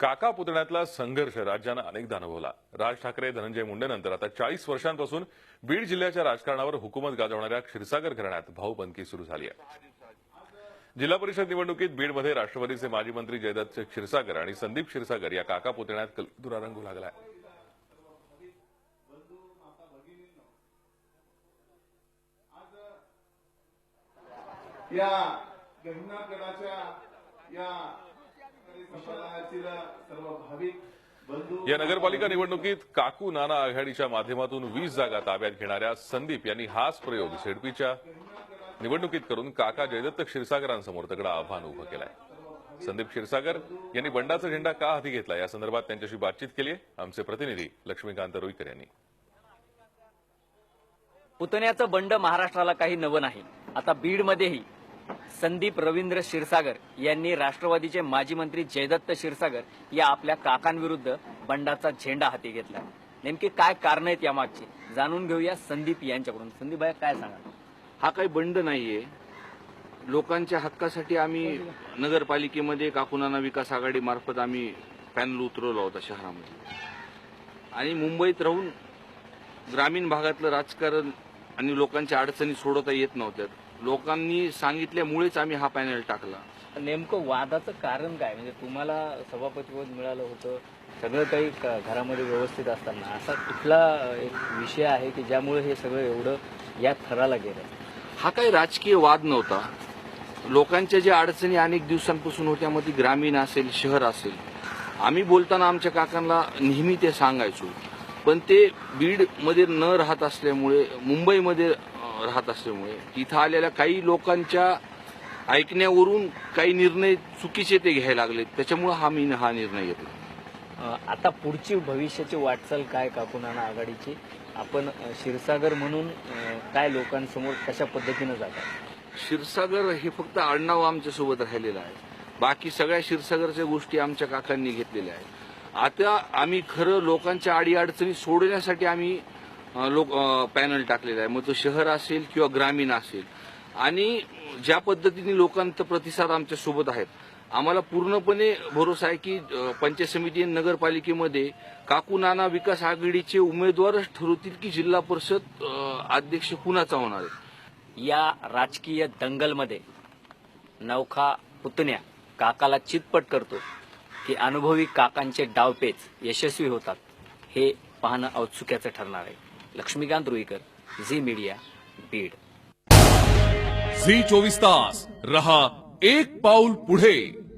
काका पुतण्यातला संघर्ष राज्यानं अनेकदा अनुभवला. राज ठाकरे धनंजय मुंडेनंतर आता चाळीस वर्षांपासून बीड जिल्ह्याच्या राजकारणावर हुकूमत गाजवणाऱ्या क्षीरसागर घराण्यात भाऊबंदकी सुरू झाली आहे. जिल्हा परिषद निवडणुकीत बीडमध्ये राष्ट्रवादीचे माजी मंत्री जयदत्त क्षीरसागर आणि संदीप क्षीरसागर या काका पुतण्यात कलदुरा रंगू लागलाय. या गहिनागडाच्या या या नगरपालिका निवडणुकीत काकू नाना आघाडीच्या माध्यमातून वीस जागा ताब्यात घेणाऱ्या संदीप यांनी हाच प्रयोग झेडपीच्या निवडणुकीत करून काका जयदत्त क्षीरसागरांसमोर तगडं आव्हान उभं केलंय. संदीप क्षीरसागर यांनी बंडाचा झेंडा का हाती घेतला? या संदर्भात त्यांच्याशी बातचीत केली आमचे प्रतिनिधी लक्ष्मीकांत रुईकर यांनी. पुतण्याचं बंड महाराष्ट्राला काही नवं नाही. आता बीडमध्येही संदीप रवींद्र क्षीरसागर यांनी राष्ट्रवादीचे माजी मंत्री जयदत्त क्षीरसागर या आपल्या काकांविरुद्ध बंडाचा झेंडा हाती घेतला. नेमके काय कारण आहेत यामागची जाणून घेऊया संदीप यांच्याकडून. संदीप भाई काय सांगा हा काही बंड नाहीये. लोकांच्या हक्कासाठी आम्ही नगरपालिकेमध्ये काकुनाना विकास आघाडी मार्फत आम्ही पॅनल उतरवला होता शहरामध्ये. आणि मुंबईत राहून ग्रामीण भागातलं राजकारण आणि लोकांच्या अडचणी सोडवता येत नव्हत्या लोकांनी सांगितल्यामुळेच आम्ही हा पॅनल टाकला. नेमकं वादाचं कारण काय? म्हणजे तुम्हाला सभापतीपद मिळालं होतं. सगळं काही घरामध्ये व्यवस्थित असताना. असा कुठला एक विषय आहे की ज्यामुळे हे सगळं एवढं या थराला गेलं? हा काही राजकीय वाद नव्हता. लोकांच्या ज्या अडचणी अनेक दिवसांपासून होत्या मग ती ग्रामीण असेल शहर असेल. आम्ही बोलताना आमच्या काकांना नेहमी ते सांगायचो. पण ते बीडमध्ये न राहत असल्यामुळे मुंबईमध्ये राहत असल्यामुळे तिथं आलेल्या काही लोकांच्या ऐकण्यावरून काही निर्णय चुकीचे ते घ्यायला लागले त्याच्यामुळे हा मी हा निर्णय घेतला. आता पुढची भविष्याची वाटचाल काय काकुनाना आघाडीची? आपण क्षीरसागर म्हणून काय लोकांसमोर कशा पद्धतीनं जातात? क्षीरसागर हे फक्त आडनाव आमच्यासोबत राहिलेलं आहे. बाकी सगळ्या क्षीरसागरच्या गोष्टी आमच्या काकांनी घेतलेल्या आहेत. आता आम्ही खरं लोकांच्या अडीअडचणी सोडवण्यासाठी आम्ही लोक पॅनल टाकलेला आहे. मग तो शहर असेल किंवा ग्रामीण असेल. आणि ज्या पद्धतीने लोकांचा प्रतिसाद आमच्यासोबत आहेत आम्हाला पूर्णपणे भरोसा आहे की पंचायत समिती नगरपालिकेमध्ये काकू नाना विकास आघाडीचे उमेदवारच ठरवतील की जिल्हा परिषद अध्यक्ष कुणाचा होणार आहे? या राजकीय दंगलमध्ये नौखा पुतण्या काकाला चितपट करतो. की अनुभवी काकांचे डावपेच यशस्वी होतात हे पाहणं औत्सुक्याचं ठरणार आहे. Laxmikant Ruikar Zee media Beed. Zee चोवीस तास रहा एक पाऊल पुढे.